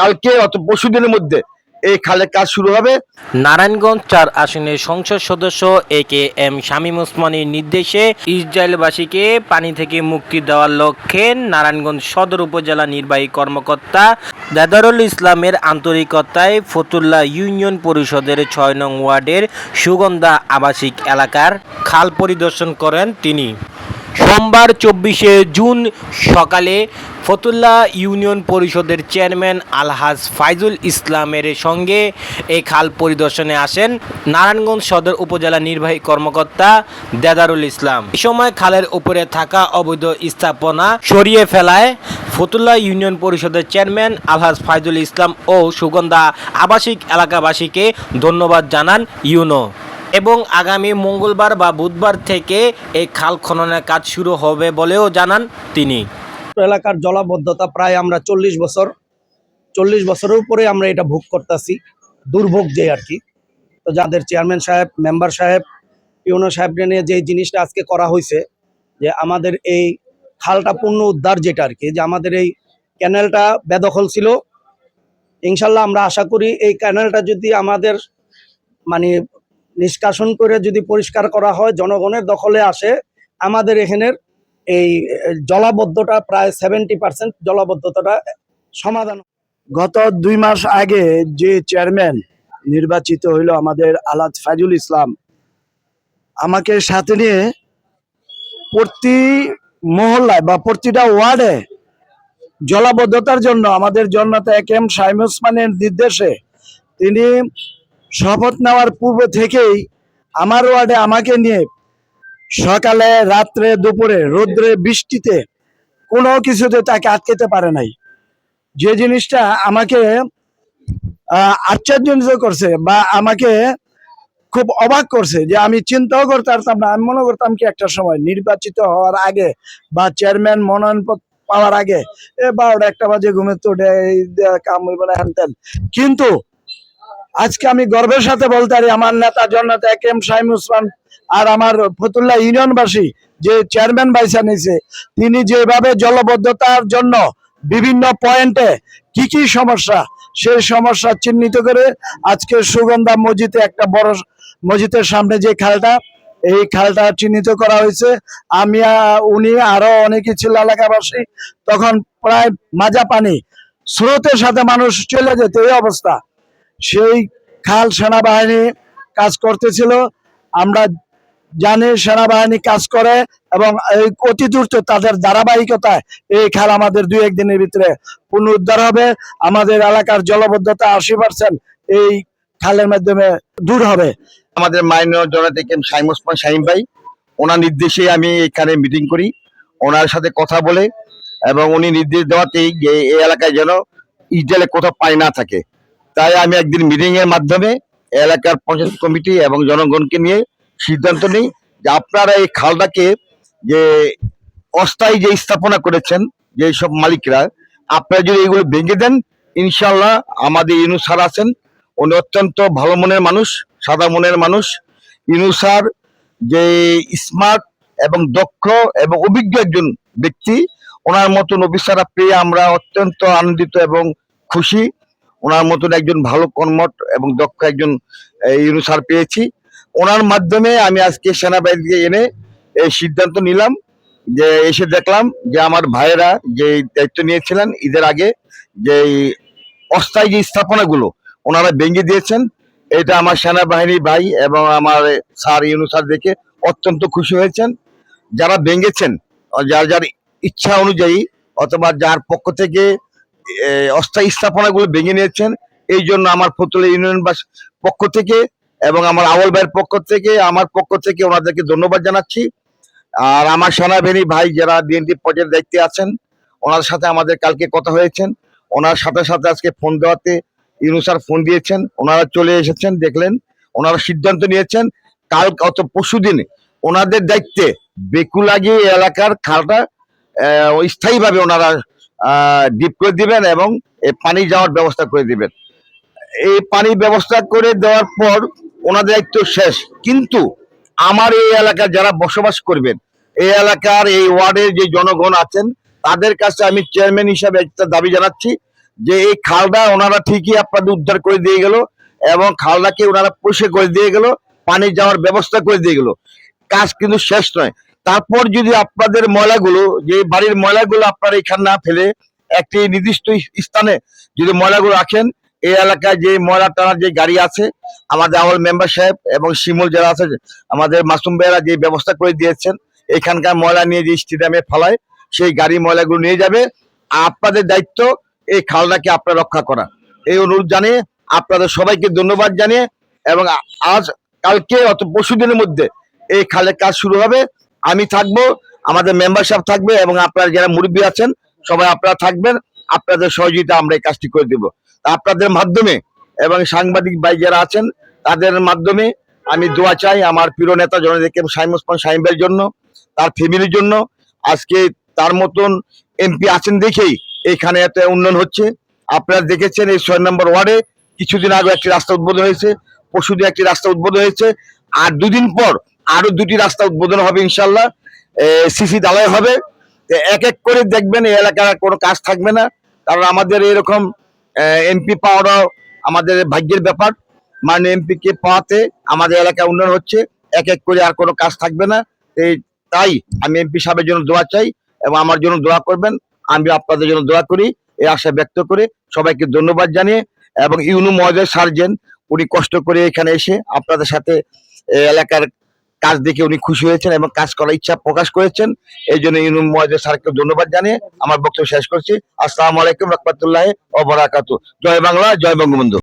কালকে অত পরশু দিনের মধ্যে এই খালের কাজ শুরু হবে। নারায়ণগঞ্জ চার আসনের সংসদ সদস্য এ কে এম শামীম ওসমানের নির্দেশে ইসরায়েলবাসীকে পানি থেকে মুক্তি দেওয়ার লক্ষ্যে নারায়ণগঞ্জ সদর উপজেলা নির্বাহী কর্মকর্তা দেদারুল ইসলামের আন্তরিকতায় ফতুল্লা ইউনিয়ন পরিষদের ছয় নং ওয়ার্ডের সুগন্ধা আবাসিক এলাকার খাল পরিদর্শন করেন তিনি। সোমবার চব্বিশে জুন সকালে ফতুল্লা ইউনিয়ন পরিষদের চেয়ারম্যান আলহাজ ফাইজুল ইসলামের সঙ্গে এই খাল পরিদর্শনে আসেন নারায়ণগঞ্জ সদর উপজেলা নির্বাহী কর্মকর্তা দেদারুল ইসলাম। এ সময় খালের উপরে থাকা অবৈধ স্থাপনা সরিয়ে ফেলায় ফতুল্লা ইউনিয়ন পরিষদের চেয়ারম্যান আলহাজ ফাইজুল ইসলাম ও সুগন্ধা আবাসিক এলাকাবাসীকে ধন্যবাদ জানান ইউনো। এবং আগামী মঙ্গলবার বা বুধবার থেকে এই খাল খননের কাজ শুরু হবে বলেও জানান তিনি। এলাকার জলাবদ্ধতা প্রায় আমরা চল্লিশ বছর, চল্লিশ বছরের উপরে আমরা এটা ভোগ করতেছি, দুর্ভোগ যে আর কি। তো যাদের চেয়ারম্যান সাহেব, মেম্বার সাহেব ইউনো সাহেবকে নিয়ে যে জিনিসটা আজকে করা হয়েছে যে আমাদের এই খালটা পূর্ণ উদ্ধার যেটা আর কি, যে আমাদের এই ক্যানেলটা বেদখল ছিল। ইনশাল্লাহ আমরা আশা করি এই ক্যানেলটা যদি আমাদের মানে নিষ্কাশন করে যদি পরিষ্কার করা হয়, জনগণের দখলে আসে, আমাদের এখানের এই জলাবদ্ধতা প্রায় সেভেন্টি পার্সেন্ট জলাবদ্ধতাটা সমাধান গত দুই মাস আগে যে চেয়ারম্যান নির্বাচিত হইল আমাদের আলাদ ফাইজুল ইসলাম, আমাকে সাথে নিয়ে প্রতি মহল্লায় বা প্রতিটা ওয়ার্ডে জলাবদ্ধতার জন্য আমাদের জন্মতা একে এম শাইম ওসমানের নির্দেশে তিনি শপথ নেওয়ার পূর্ব থেকেই আমার ওয়ার্ডে আমাকে নিয়ে সকালে রাত্রে দুপুরে রোদ্রে বৃষ্টিতে কোনো কিছুতে তাকে আটকেতে পারে নাই। যে জিনিসটা আমাকে আহ, আশ্চর্যজনক করছে বা আমাকে খুব অবাক করছে যে আমি চিন্তাও করতে পারতাম না আমি মনে করতাম কি একটা সময় নির্বাচিত হওয়ার আগে বা চেয়ারম্যান মনোনয়ন পাওয়ার আগে এ বারোটা একটা বাজে ঘুমে তো কাম হইব না হ্যান কিন্তু আজকে আমি গর্বের সাথে বলতে পারি, আমার নেতা জননেতা একে এম শাহিম উসমান আর আমার ফতুল্লাহ ইউনিয়নবাসী যে চেয়ারম্যান বাইসা নিয়েছে, তিনি যেভাবে জলবদ্ধতার জন্য বিভিন্ন পয়েন্টে কি কি সমস্যা, সেই সমস্যা চিহ্নিত করে আজকে সুগন্ধা মসজিদে একটা বড় মসজিদের সামনে যে খালটা, এই খালটা চিহ্নিত করা হয়েছে। আমি উনি আরও অনেকে ছিল এলাকাবাসী, তখন প্রায় মাজা পানি স্রোতের সাথে মানুষ চলে যেত, এই অবস্থা। সেই খাল সেনাবাহিনী কাজ করতেছিল। আমরা জানি সেনাবাহিনী কাজ করে এবং এই অতি দ্রুত তাদের ধারাবাহিকতায় এই খাল আমাদের দুই একদিনের ভিতরে পুনরুদ্ধার হবে। আমাদের এলাকার জলবদ্ধতা আশি পার্সেন্ট এই খালের মাধ্যমে দূর হবে। আমাদের মাইনর জনা থেকে শাহিম ওসমান শাহিম ভাই, ওনার নির্দেশে আমি এখানে মিটিং করি। ওনার সাথে কথা বলে এবং উনি নির্দেশ দেওয়াতেই যে এই এলাকায় যেন ইসরায়েলে কোথাও পানি না থাকে। তাই আমি একদিন মিটিং এর মাধ্যমে এলাকার পঞ্চায়েত কমিটি এবং জনগণকে নিয়ে সিদ্ধান্ত নিই যে আপনারা এই খালটাকে যে অস্থায়ী যে স্থাপনা করেছেন, যে সব মালিকরা, আপনারা যদি এগুলো ভেঙে দেন ইনশাল্লাহ আমাদের ইউনুস স্যার আছেন। উনি অত্যন্ত ভালো মনের মানুষ, সাদা মনের মানুষ। ইনুসার যে স্মার্ট এবং দক্ষ এবং অভিজ্ঞ একজন ব্যক্তি, ওনার মতন অফিসাররা পেয়ে আমরা অত্যন্ত আনন্দিত এবং খুশি। ওনার মতন একজন ভালো কর্মট এবং দক্ষ একজন ইউনুসার পেয়েছি। ওনার মাধ্যমে আমি আজকে সেনাবাহিনীকে এনে এই সিদ্ধান্ত নিলাম যে এসে দেখলাম যে আমার ভাইয়েরা যে দায়িত্ব নিয়েছিলেন ঈদের আগে যে অস্থায়ী যে স্থাপনাগুলো ওনারা ভেঙে দিয়েছেন, এটা আমার সেনাবাহিনী ভাই এবং আমার স্যার ইউনুসার দেখে অত্যন্ত খুশি হয়েছেন। যারা ভেঙেছেন, যার যার ইচ্ছা অনুযায়ী অথবা যার পক্ষ থেকে অস্থায়ী স্থাপনাগুলো ভেঙে নিয়েছেন। এই জন্য আমার ফতুল্লা ইউনিয়ন বাস পক্ষ থেকে এবং আমার আওয়াল ভাইয়ের পক্ষ থেকে, আমার পক্ষ থেকে ওনাদেরকে ধন্যবাদ জানাচ্ছি। আর আমার সেনাবাহিনী ভাই যারা বিএনপি পর্যায়ের দায়িত্বে আছেন ওনার সাথে আমাদের কালকে কথা হয়েছেন ওনার সাথে সাথে আজকে ফোন দেওয়াতে ইউনুসার ফোন দিয়েছেন। ওনারা চলে এসেছেন, দেখলেন। ওনারা সিদ্ধান্ত নিয়েছেন, কাল অত পরশু দিনে ওনাদের দায়িত্বে বেকুলাগি এলাকার খালটা স্থায়ীভাবে ওনারা ডিপ করে দিবেন এবং এই পানি যাওয়ার ব্যবস্থা করে দিবেন। এই পানি ব্যবস্থা করে দেওয়ার পর ওনাদের দায়িত্ব শেষ। কিন্তু আমার এই এলাকার যারা বসবাস করবেন, এই এলাকার এই ওয়ার্ডের যে জনগণ আছেন, তাদের কাছে আমি চেয়ারম্যান হিসাবে একটা দাবি জানাচ্ছি যে এই খালটা ওনারা ঠিকই আপনাদের উদ্ধার করে দিয়ে গেল এবং খালটাকে ওনারা পরিষ্কার করে দিয়ে গেল, পানি যাওয়ার ব্যবস্থা করে দিয়ে গেল। কাজ কিন্তু শেষ নয়। তারপর যদি আপনাদের ময়লাগুলো, যে বাড়ির ময়লাগুলো আপনারা এখানে না ফেলে, একটি নির্দিষ্ট স্থানে যদি ময়লাগুলো রাখেন, এই এলাকায় যে ময়লা টানার যে গাড়ি আছে, আমাদের আমল মেম্বার সাহেব এবং শিমুল যারা আছে, আমাদের মাসুম ভাইয়েরা যে ব্যবস্থা করে দিয়েছেন, এখানকার ময়লা নিয়ে যে স্টেডিয়ামে ফেলায়, সেই গাড়ি ময়লাগুলো নিয়ে যাবে। আপনাদের দায়িত্ব এই খালটাকে আপনার রক্ষা করা। এই অনুরোধ জানিয়ে আপনাদের সবাইকে ধন্যবাদ জানিয়ে এবং আজ কালকে অত পরশু দিনের মধ্যে এই খালের কাজ শুরু হবে। আমি থাকব, আমাদের মেম্বার সাহেব থাকবে এবং আপনারা যারা মুরব্বী আছেন, সবাই আপনারা থাকবেন, আপনাদের সহযোগিতা আমরা এই কাজটি করে দেব। আপনাদের মাধ্যমে এবং সাংবাদিক ভাই যারা আছেন, তাদের মাধ্যমে আমি দোয়া চাই আমার প্রিয় নেতা জনদেব সাইম ওসমান সাইমের জন্য, তার ফ্যামিলির জন্য। আজকে তার মতন এমপি আছেন দেখেই এখানে এত উন্নয়ন হচ্ছে। আপনারা দেখেছেন এই ছয় নম্বর ওয়ার্ডে কিছুদিন আগে একটি রাস্তা উদ্বোধন হয়েছে, পরশুদিন একটি রাস্তা উদ্বোধন হয়েছে। আর দুদিন পর আরও দুটি রাস্তা উদ্বোধন হবে ইনশাল্লাহ সিসি ডালাই হবে। এক এক করে দেখবেন এই এলাকার কোনো কাজ থাকবে না। কারণ আমাদের এরকম এমপি পাওয়াটাও আমাদের ভাগ্যের ব্যাপার। মানে এমপি কে পাওয়াতে আমাদের এলাকা উন্নয়ন হচ্ছে। এক এক করে আর কোনো কাজ থাকবে না। এই তাই আমি এমপি সাহেবের জন্য দোয়া চাই এবং আমার জন্য দোয়া করবেন। আমি আপনাদের জন্য দোয়া করি। এই আশা ব্যক্ত করে সবাইকে ধন্যবাদ জানিয়ে এবং ইউনু মহোদয় সার্জেন, উনি কষ্ট করে এখানে এসে আপনাদের সাথে এলাকার কাজ দেখে উনি খুশি হয়েছেন এবং কাজ করার ইচ্ছা প্রকাশ করেছেন। এই জন্য ইউনু মহোদয় স্যারকে ধন্যবাদ জানিয়ে আমার বক্তব্য শেষ করছি। আসসালামু আলাইকুম রহমতুল্লাহ ও বরাকাতু জয় বাংলা, জয় বঙ্গবন্ধু।